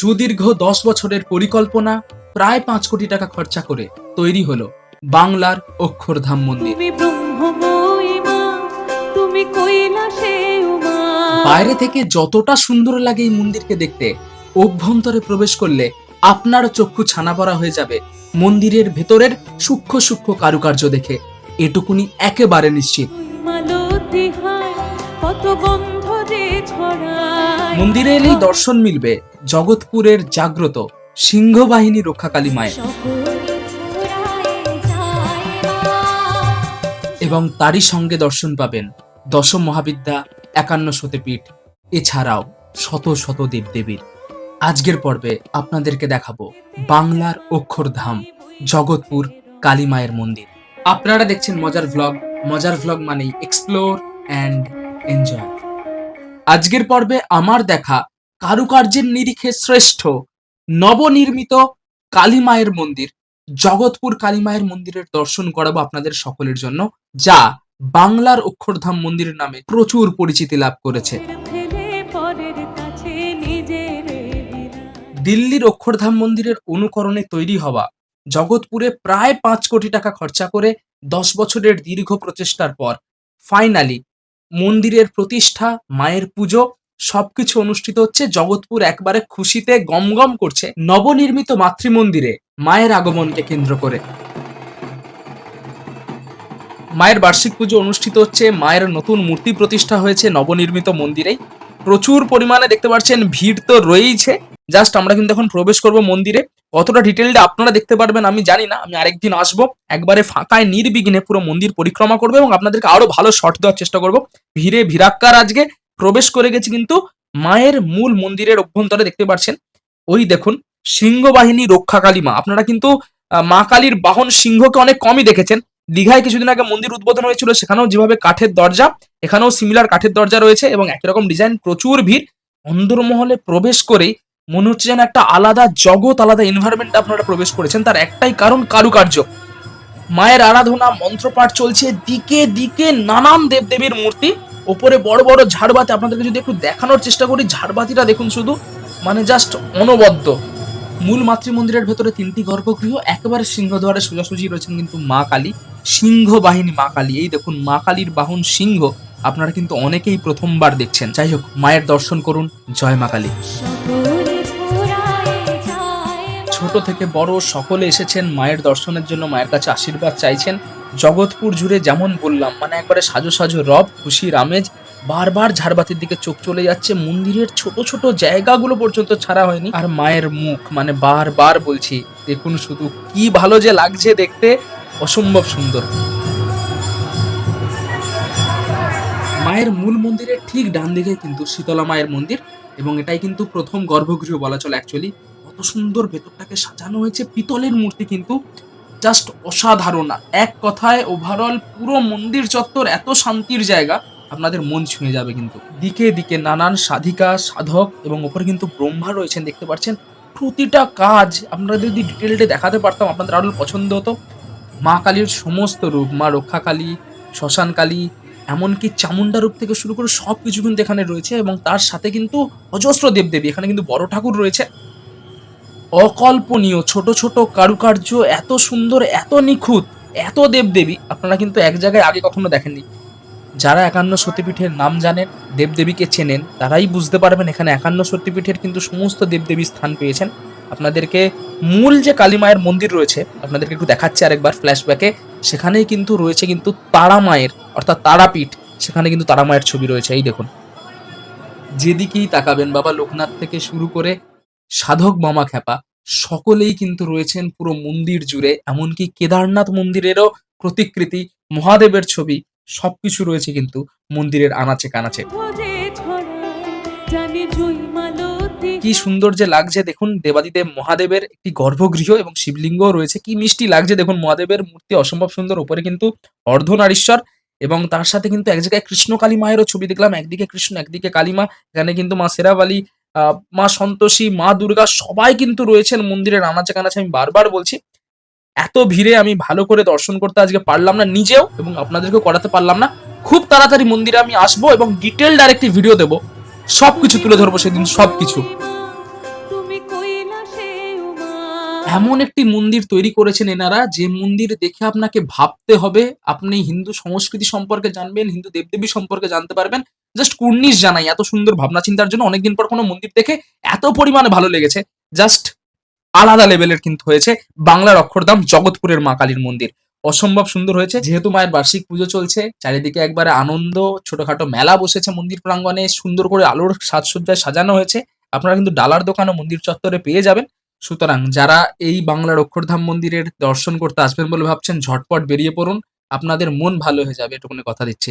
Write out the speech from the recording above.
সুদীর্ঘ দশ বছরের পরিকল্পনা প্রায় পাঁচ কোটি টাকা খরচা করে তৈরি হলো বাংলার অক্ষরধাম মন্দির। বাইরে থেকে যতটা সুন্দর লাগে এই মন্দিরকে দেখতে অভ্যন্তরে প্রবেশ করলে আপনার চক্ষু ছানা পড়া হয়ে যাবে। মন্দিরের ভেতরের সূক্ষ্ম সূক্ষ্ম কারুকার্য দেখে এটুকুনি একেবারে নিশ্চিত। মন্দিরে এলেই দর্শন মিলবে জগৎপুরের জাগ্রত সিংহবাহিনী রক্ষাকালী মায়ের। এবং তারই সঙ্গে দর্শন পাবেন দশম মহাবিদ্যা একান্ন সতীপীঠ এছাড়াও শত শত দেবদেবীর। আজকের পর্বে আপনাদেরকে দেখাবো বাংলার অক্ষরধাম, জগৎপুর কালী মায়ের মন্দির। আপনারা দেখছেন মজার ভ্লগ মজার ভ্লগ মানেই এক্সপ্লোর অ্যান্ড এনজয় আজকের পর্বে আমার দেখা কারুকার্যের নিরিখে শ্রেষ্ঠ নবনির্মিত কালী মায়ের মন্দির, জগৎপুর কালী মায়ের মন্দিরের দর্শন করাবো আপনাদের সকলের জন্য, যা বাংলার অক্ষরধাম মন্দিরের নামে প্রচুর পরিচিতি লাভ করেছে। দিল্লির অক্ষরধাম মন্দিরের অনুকরণে তৈরি হওয়া, জগৎপুরে প্রায় পাঁচ কোটি টাকা খরচা করে দশ বছরের দীর্ঘ প্রচেষ্টার পর ফাইনালি মন্দিরের প্রতিষ্ঠা, মায়ের পুজো সবকিছু অনুষ্ঠিত হচ্ছে জগৎপুর একবারে খুশিতে গমগম করছে নবনির্মিত মাতৃমন্দিরে মায়ের আগমনকে কেন্দ্র করে। মায়ের বার্ষিক পুজো অনুষ্ঠিত হচ্ছে, মায়ের নতুন মূর্তি প্রতিষ্ঠা হয়েছে নবনির্মিত মন্দিরেই। প্রচুর পরিমাণে দেখতে পাচ্ছেন, ভিড় তো রয়েইছে। জাস্ট আমরা কিন্তু এখন প্রবেশ করব মন্দিরে। কতটা ডিটেলটা আপনারা দেখতে পারবেন আমি জানি না, আমি আরেকদিন আসব। একবারে ফাঁকায়, নির্বিঘ্নে পুরো মন্দির পরিক্রমা করব এবং আপনাদেরকে আরও ভালো শট দেওয়ার চেষ্টা করব। ভিড়ে ভিড়াক্কার আজকে প্রবেশ করে গেছি কিন্তু মায়ের মূল মন্দিরের অভ্যন্তরে দেখতে পাচ্ছেন ওই দেখুন, সিংহবাহিনী রক্ষাকালী মা আপনারা কিন্তু মা কালীর বাহন সিংহকে অনেক কমই দেখেছেন। দীঘায় কিছুদিন আগে মন্দির উদ্বোধন হয়েছিল, সেখানেও যেভাবে কাঠের দরজা, এখানেও সিমিলার কাঠের দরজা রয়েছে এবং একই রকম ডিজাইন প্রচুর ভিড়। অন্দরমহলে প্রবেশ করেই মনে হচ্ছে যেন একটা আলাদা জগৎ, আলাদা এনভায়রনমেন্ট আপনারা প্রবেশ করেছেন। তার একটাই কারণ কারুকার্য। মায়ের আরাধনা, মন্ত্রপাঠ চলছে। দিকে দিকে নানান দেবদেবীর মূর্তি। ওপরে বড় বড় ঝাড়বাতি, আপনাদেরকে যদি একটু দেখানোর চেষ্টা করি, ঝাড়বাতিটা দেখুন শুধু মানে জাস্ট অনবদ্য। মূল মাতৃমন্দিরের ভেতরে তিনটি গর্ভগৃহ, একেবারে সিংহদ্বারে সোজাসুজি রয়েছেন কিন্তু মা কালী সিংহ বাহিনী মা কালী। এই দেখুন, মা কালীর বাহন সিংহ, আপনারা কিন্তু অনেকেই প্রথমবার দেখছেন। যাই হোক, মায়ের দর্শন করুন, জয় মা কালী। ছোট থেকে বড় সকলে এসেছেন, মায়ের দর্শনের জন্য মায়ের কাছে আশীর্বাদ চাইছেন। জগৎপুর জুড়ে যেমন বললাম মানে একবারে সাজো সাজো রব খুশির আমেজ বারবার ঝাড়বাতির দিকে চোখ চলে যাচ্ছে, মন্দিরের ছোট ছোট জায়গাগুলো পর্যন্ত ছাড়া হয়নি। আর মায়ের মুখ মানে বারবার বলছি, দেখুন শুধু কি ভালো যে লাগছে দেখতে, অসম্ভব সুন্দর। মায়ের মূল মন্দিরের ঠিক ডান দিকে কিন্তু শীতলা মায়ের মন্দির, এবং এটাই কিন্তু প্রথম গর্ভগৃহ বলা চলে অ্যাকচুয়ালি কত সুন্দর ভেতরটাকে সাজানো হয়েছে, পিতলের মূর্তি কিন্তু জাস্ট অসাধারণ। এক কথায় ওভারঅল পুরো মন্দির চত্বর এত শান্তির জায়গা, আপনাদের মন ছুঁয়ে যাবে কিন্তু। দিকে দিকে নানান সাধিকা, সাধক এবং ওপরে কিন্তু ব্রহ্মা রয়েছেন, দেখতে পাচ্ছেন। প্রতিটা কাজ আপনারা যদি ডিটেলটে দেখাতে পারতাম, আপনাদের আরও পছন্দ হতো। মা কালীর সমস্ত রূপ, মা রক্ষা কালী, শ্মশান কালী, এমনকি চামুন্ডা রূপ থেকে শুরু করে সব কিছু কিন্তু এখানে রয়েছে এবং তার সাথে কিন্তু অজস্র দেবদেবী। এখানে কিন্তু বড় ঠাকুর রয়েছে। অকল্পনীয়, ছোট ছোট কারুকার্য, এত সুন্দর, এত নিখুঁত, এত দেবদেবী, আপনারা কিন্তু এক জায়গায় আগে কখনো দেখেননি। যারা একান্ন সতীপীঠের নাম জানেন, দেবদেবীকে চেনেন, তারাই বুঝতে পারবেন এখানে একান্ন সতীপীঠের কিন্তু সমস্ত দেবদেবী স্থান পেয়েছেন। আপনাদেরকে মূল যে কালী মায়ের মন্দির রয়েছে, আপনাদেরকে একটু দেখাচ্ছি আরেকবার ফ্ল্যাশব্যাকে সেখানেই কিন্তু রয়েছে কিন্তু তারা মায়ের, অর্থাৎ তারাপীঠ, সেখানে কিন্তু তারা মায়ের ছবি রয়েছে, এই দেখুন। যেদিকেই তাকাবেন, বাবা লোকনাথ থেকে শুরু করে সাধক মামা খ্যাপা সকলেই কিন্তু রয়েছেন পুরো মন্দির জুড়ে এমনকি কেদারনাথ মন্দিরেরও প্রতিকৃতি মহাদেবের ছবি সবকিছু রয়েছে কিন্তু মন্দিরের আনাচে কানাচে। কি সুন্দর যে লাগছে দেখুন দেবাদিদেব মহাদেবের একটি গর্ভগৃহ এবং শিবলিঙ্গ রয়েছে। কি মিষ্টি লাগছে দেখুন মহাদেবের মূর্তি অসম্ভব সুন্দর উপরে কিন্তু অর্ধনারীশ্বর এবং তার সাথে কিন্তু এক জায়গায় কৃষ্ণ কালী মায়েরও ছবি দেখলাম একদিকে কৃষ্ণ একদিকে কালীমা এখানে কিন্তু মা সেরাবালি আহ, মা সন্তোষী, মা দুর্গা সবাই কিন্তু রয়েছেন মন্দিরের আনাচে কানাচে আমি বারবার বলছি, এত ভিড়ে আমি ভালো করে দর্শন করতে আজকে পারলাম না নিজেও এবং আপনাদেরকেও করাতে পারলাম না। খুব তাড়াতাড়ি মন্দিরে আমি আসব এবং ডিটেলড আরেকটি ভিডিও দেবো। সবকিছু তুলে ধরবো সেদিন, সবকিছু। তুমি এমন একটি মন্দির তৈরি করেছেন এনারা, যে মন্দির দেখে আপনাকে ভাবতে হবে। আপনি হিন্দু সংস্কৃতি সম্পর্কে জানবেন, হিন্দু দেবদেবী সম্পর্কে জানতে পারবেন। জাস্ট কুর্নিশ জানাই, এত সুন্দর ভাবনা চিন্তার জন্য অনেকদিন পর কোনো মন্দির দেখে এত পরিমাণে ভালো লেগেছে। জাস্ট আলাদা লেভেলের কিন্তু হয়েছে বাংলার অক্ষরধাম জগৎপুরের মা কালীর মন্দির। অসম্ভব সুন্দর হয়েছে, যেহেতু মায়ের বার্ষিক পুজো চলছে, চারিদিকে একবারে আনন্দ, ছোটখাটো মেলা বসেছে মন্দির প্রাঙ্গণে, সুন্দর করে আলোর সাজসজ্জায় সাজানো হয়েছে। আপনারা কিন্তু ডালার দোকান ও মন্দির চত্বরে পেয়ে যাবেন। সুতরাং যারা এই বাংলার অক্ষরধাম মন্দিরের দর্শন করতে আসবেন বলে ভাবছেন, ঝটপট বেরিয়ে পড়ুন। আপনাদের মন ভালো হয়ে যাবে, এটুকুনি কথা দিচ্ছি।